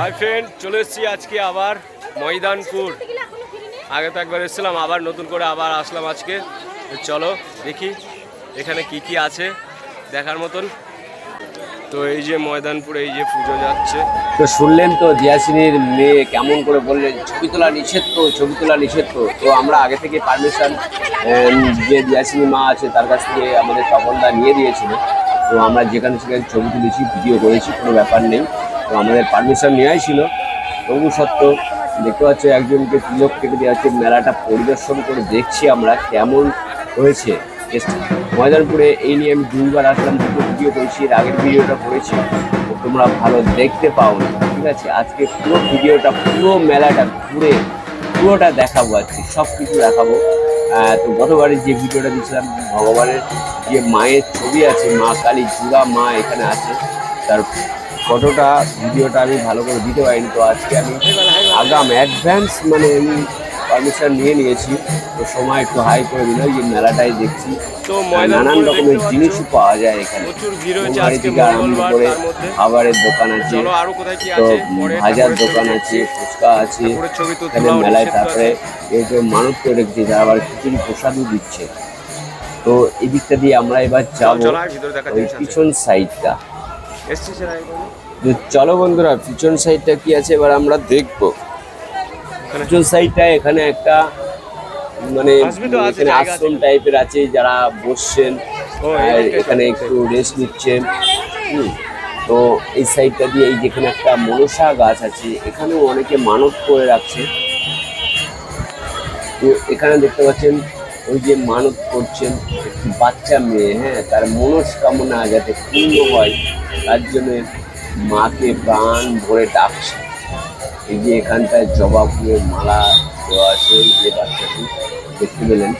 Hi friend চলে এসেছি আজকে আবার ময়দানপুর। আগে তো একবার এসেছিলাম, আবার নতুন করে আবার আসলাম আজকে। চলো দেখি এখানে কি কি আছে দেখার মতন। তো এই যে ময়দানপুরে, এই যে পুজো যাচ্ছে। তো শুনলেন তো জিয়াসিনীর মেয়ে কেমন করে বললেন, ছবি তোলা নিষেধ তো, ছবি তোলা নিষেধ তো। তো আমরা আগে থেকে পারমিশন যে জিয়াসিনী মা আছে তার কাছ থেকে আমাদের তপনদা নিয়ে দিয়েছিল। তো আমরা যেখানে সেখানে ছবি তুলেছি ভিডিও করেছি, কোনো ব্যাপার নেই। তো আমাদের পারমিশন নেওয়াই ছিল। তবু সত্ত্বেও দেখতে পাচ্ছ একজনকে তিলক থেকে দেওয়া হচ্ছে। মেলাটা পরিদর্শন করে দেখছি আমরা কেমন হয়েছে। ময়দানপুরে এই নিয়ে আমি দুইবার আসলাম। দুটো ভিডিও করেছি, এর আগের ভিডিওটা করেছি। তোমরা ভালো দেখতে পাও ঠিক আছে? আজকে পুরো ভিডিওটা পুরো মেলাটা ঘুরে পুরোটা দেখাবো আজকে। সব কিছু দেখাবো তো গতবারে যে ভিডিওটা দিয়েছিলাম, ভগবানের যে মায়ের ছবি আছে, মা কালী জুড়া মা এখানে আছে। তার ফটোটা ভিডিওটা আমি ভালো করে দিতে পারিনি তো আজকে আমি আগাম অ্যাডভান্স মানে আমি পারমিশন নিয়ে নিয়েছি তো সময় একটু হাই করে দিল যে মেলাটাই দেখছি। তো নানান রকমের জিনিসই পাওয়া যায় এখানে। আজকে থেকে আরম্ভ করে খাবারের দোকান আছে তো ভাজার দোকান আছে ফুচকা আছে এখানে মেলায় তারপরে এই যে মানত করে রেখেছে যারা আবার খিচুড়ি প্রসাদও দিচ্ছে। তো এই দিকটা দিয়ে আমরা এবার যাব পিছন সাইডটা এসছিস? তো চলো বন্ধুরা পিছন সাইডটা কি আছে এবার আমরা দেখব পিছন সাইডটা এখানে একটা মানে এখানে। আশ্রম টাইপের আছে যারা বসছেন এখানে। একটু রেস্ট নিচ্ছেন। তো এই সাইডটা দিয়ে এই যেখানে একটা মনসা গাছ আছে এখানেও অনেকে মানত করে রাখছে তো এখানে দেখতে পাচ্ছেন ওই যে মানত করছেন বাচ্চা মেয়ে হ্যাঁ তার মনস্কামনা যাতে পূর্ণ হয় তার জন্য মাকে প্রাণ ভরে ডাকছে। এই যে এখানটায় জবা ফুলের মালা দেওয়া আছে যে বাচ্চাটি দেখতে পেলেন।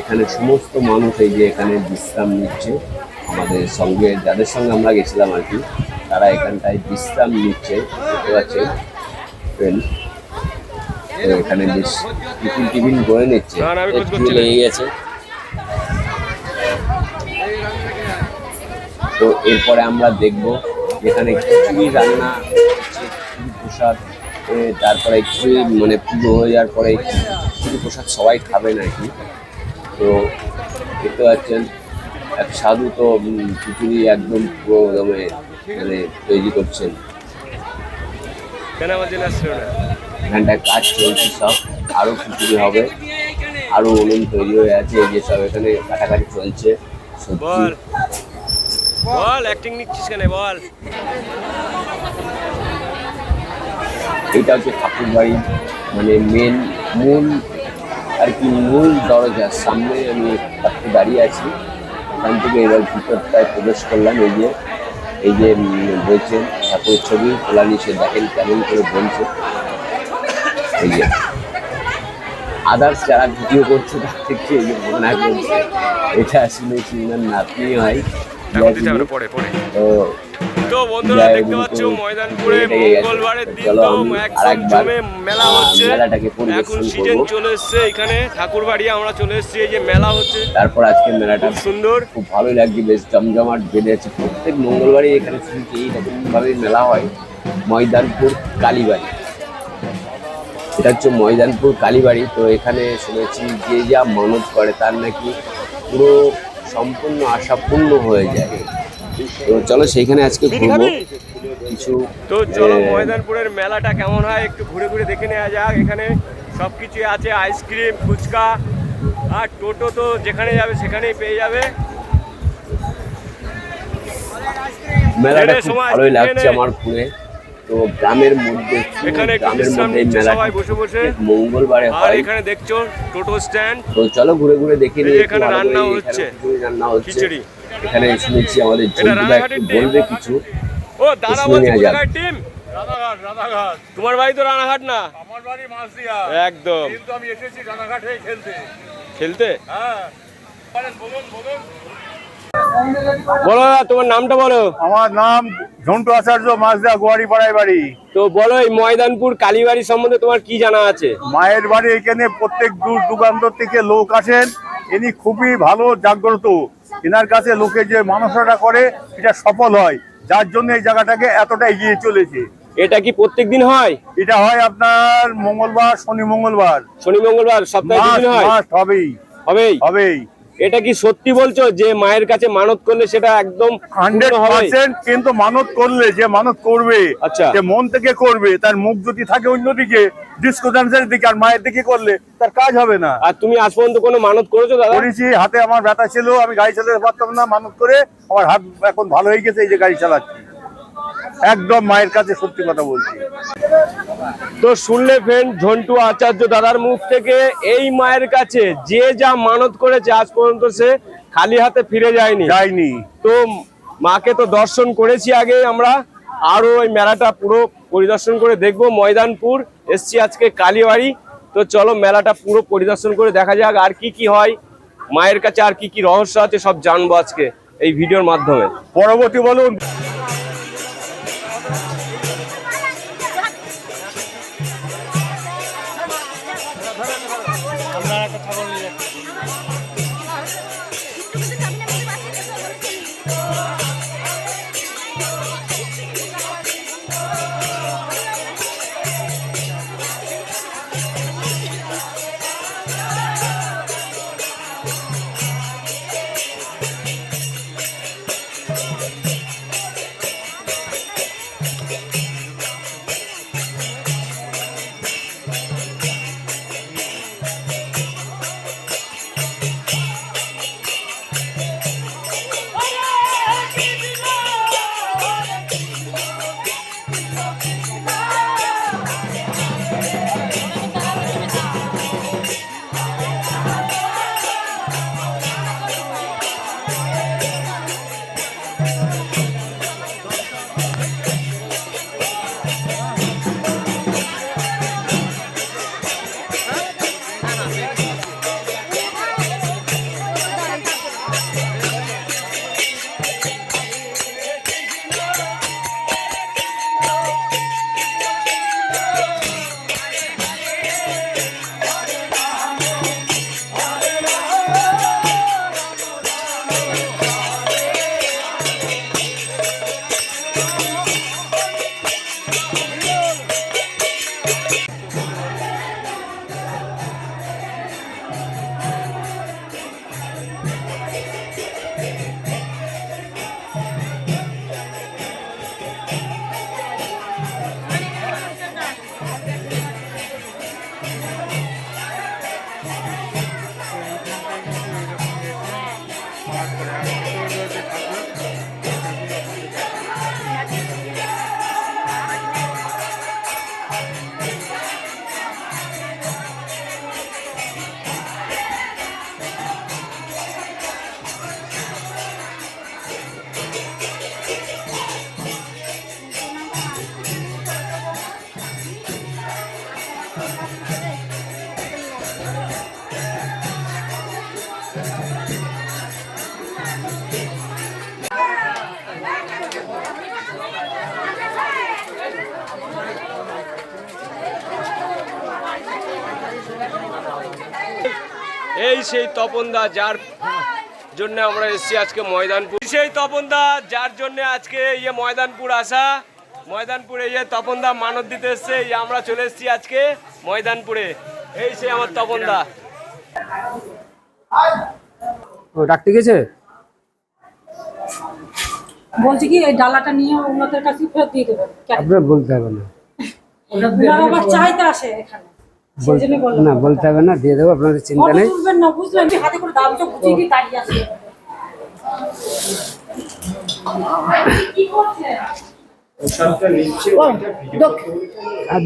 এখানে সমস্ত মানুষ এই যে এখানে বিশ্রাম নিচ্ছে। আমাদের সঙ্গে যাদের সঙ্গে আমরা গেছিলাম আর কি তারা এখানটায় বিশ্রাম নিচ্ছে দেখতে পাচ্ছেন। তো এখানে বেশ টিফিন টিফিন করে নিচ্ছে। লেগে গেছে তো এরপরে আমরা দেখব এখানে খিচুড়ি রান্না হচ্ছে খিচুড়ি প্রসাদ তারপরে খিচুড়ি মানে পুজো হয়ে যাওয়ার পরে খিচুড়ি প্রসাদ সবাই খাবেন আর কি তো দেখতে পাচ্ছেন এক সাধু তো খিচুড়ি একদম পুরো দমে মানে তৈরি করছেন। এখানটায় কাজ চলছে সব আরও খিচুড়ি হবে আরও উনুন তৈরি হয়ে আছে এই যে সব এখানে কাটাকাটি চলছে বল অ্যাক্টিং নিচ্ছিস কেন? বল। এটা হচ্ছে ঠাকুর বাড়ি মানে মেন মূল আর কি মূল দরজার সামনে আমি একটু দাঁড়িয়ে আছি। ওখান থেকে এবার ভিতরটায় প্রবেশ করলাম এই যে এই যে বলছেন ঠাকুরের ছবি তোলা নিচে দেখেন কেমন করে বলছে। এই যে আদার্স যারা ভিডিও করছে তার থেকে এই যে মনে করছে এটা আসলে সিনার নাতনি হয়? এখন দিতে হবে পরে পরে তো বন্ধুরা দেখতে পাচ্ছ ময়দানপুরে মঙ্গলবারের দিন তো একদম জমে মেলা হচ্ছে। মেলাটাকে এখন সিজন চলে এসছে এখানে ঠাকুর বাড়ি আমরা চলে এসেছি এই যে মেলা হচ্ছে। তারপর আজকে মেলাটা সুন্দর। খুব ভালোই লাগছে বেশ জমজমাট বেঁধে আছে। প্রত্যেক মঙ্গলবারই এখানে শুনছি এইরকমভাবে মেলা হয়। ময়দানপুর কালীবাড়ি। এটা হচ্ছে ময়দানপুর কালীবাড়ি। তো এখানে শুনেছি যে যা মানত করে তার নাকি পুরো সম্পূর্ণ আশা পূর্ণ হয়ে যায়। তো চলো সেইখানে আজকে ঘুরবো। কিছু তো চলো ময়দানপুরের মেলাটা কেমন হয় একটু ঘুরে ঘুরে দেখে নেওয়া যাক। এখানে সব কিছু আছে আইসক্রিম ফুচকা আর টোটো তো যেখানে যাবে সেখানেই পেয়ে যাবে। মেলাটা খুব সময় ভালোই লাগছে আমার ঘুরে তো গ্রামের মধ্যে এখানে গ্রামের মধ্যে সবাই বসে বসে। মঙ্গলবারে আর হয়। এখানে দেখছ টোটো স্ট্যান্ড। তো চলো ঘুরে ঘুরে দেখে নিই এখানে রান্না হচ্ছে। খিচুড়ি রান্না হচ্ছে? খিচুড়ি। এখানে শুনেছি আমাদের রানাঘাটের একটু বলবে কিছু। ও দাদা বলছি কোথাকার টিম রানাঘাট রানাঘাট তোমার বাড়ি তো রানাঘাট না? আমার বাড়ি মাসদিয়া একদম। কিন্তু আমি এসেছি রানাঘাট হয়ে খেলতে। খেলতে? হ্যাঁ। বলেন বলুন বলুন। বলো তোমার নামটা বলো। আমার নাম ঝন্টু আচার্য মাসদা গোয়ারি পাড়ায় বাড়ি। তো বলো এই ময়দানপুর কালীবাড়ি সম্বন্ধে তোমার কি জানা আছে? মায়ের বাড়ি এখানে প্রত্যেক দূর দূরান্তর থেকে লোক আসেন। ইনি খুবই ভালো জাগ্রত। এনার কাছে লোকে যে মানসটা করে এটা সফল হয়। যার জন্য এই জায়গাটাকে এতটা এগিয়ে চলেছে। এটা কি প্রত্যেক দিন হয়? এটা হয় আপনার মঙ্গলবার শনি মঙ্গলবার। শনি মঙ্গলবার সপ্তাহে হবেই। হবেই? হবেই। এটা কি সত্যি বলছো যে মায়ের কাছে মানত করলে সেটা একদম হান্ড্রেড পার্সেন্ট কিন্তু মানত করলে যে মানত করবে আচ্ছা। যে মন থেকে করবে তার মুখ যদি থাকে অন্যদিকে ডিসকো ডান্সের দিকে আর মায়ের দিকে করলে তার কাজ হবে না। আর তুমি আজ পর্যন্ত কোনো মানত করেছ দাদা? করেছি হাতে আমার ব্যথা ছিল আমি গাড়ি চালাতে পারতাম না মানত করে আমার হাত এখন ভালো হয়ে গেছে এই যে গাড়ি চালাচ্ছি। একদম মায়ের কাছে সত্যি কথা বলছি। তো শুনলে ফ্রেন্ড ঝন্টু আচার্য দাদার মুখ থেকে এই মায়ের কাছে যে যা মানত করেছে আজ পর্যন্ত সে খালি হাতে ফিরে যায়নি। যায়নি। তো মাকে তো দর্শন করেছি আগে আমরা আরও ওই মেলাটা পুরো পরিদর্শন করে দেখব। ময়দানপুর এসছি আজকে কালীবাড়ি। তো চলো মেলাটা পুরো পরিদর্শন করে দেখা যাক আর কি কি হয়। মায়ের কাছে আর কি কি রহস্য আছে সব জানব আজকে এই ভিডিওর মাধ্যমে। পরবর্তী বলুন। এই সেই তপনদা যার জন্য আমরা এসেছি আজকে ময়দানপুর। সেই তপনদা যার জন্য আজকে ইয়ে ময়দানপুর আসা। ময়দানপুরে ইয়ে তপনদা মানত দিতে এসছে এই আমরা চলে এসেছি আজকে ময়দানপুরে। এই সেই আমার তপনদা। ও ডাকতে গেছে? বলছি কি এই ডালাটা নিয়ে ওনাদের কাছে ফেরত দিয়ে দেবেন আপনার বলতে হবে না। ওনারা আবার চাইতে আসে এখানে। না বলতে হবে না দিয়ে দেবো আপনাদের চিন্তা নেই।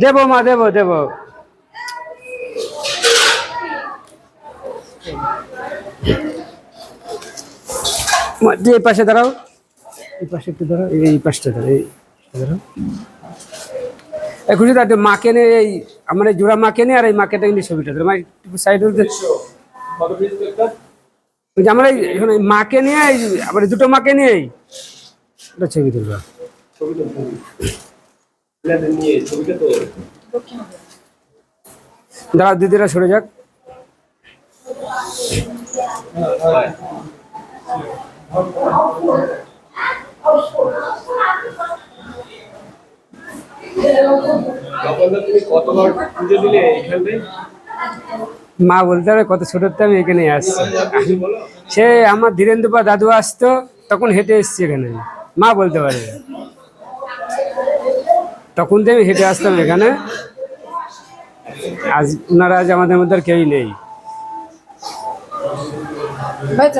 দেবো মা দেবো দেবো। মা, যে এই পাশে দাঁড়াও। এই পাশে একটু দাঁড়াও এই- পাশটা দাঁড়াও এই দাঁড়াও। খুশি দাঁড়াতে মাকে নিয়ে এই আমার এই জোড়া মাকে নিয়ে আর এই মাকে নিয়ে ছবিটা একটু সাইড আমরা এই মাকে নিয়ে আবার দুটো মাকে নিয়ে একটা ছবি তুলবা। দাঁড়া, দিদিরা সরে যাক। তুমি কতবার পুজো দিলে এইখানে মা বলতে হবে কত ছোটোতে আমি এখানে আসছি। সে আমার ধীরেন্দ্র বা দাদু আসতো তখন হেঁটে এসছি এখানে। মা বলতে পারে। তখন থেকে আমি হেঁটে আসতাম এখানে। আজ ওনারা আজ আমাদের মধ্যে আর কেউই নেই।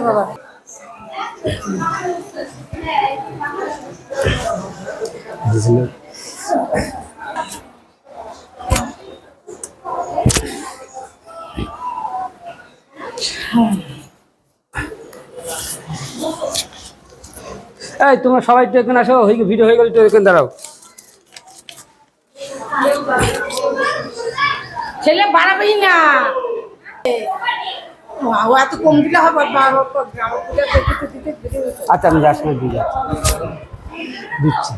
বাবা। এই তোমরা সবাই একটু এখানে আসো হয়ে ভিডিও হয়ে গেলে একটু এখানে দাঁড়াও। ছেলে বাড়াবেই না। ও এত কম দিলে হবে আচ্ছা আমি না দিয়ে দিচ্ছি।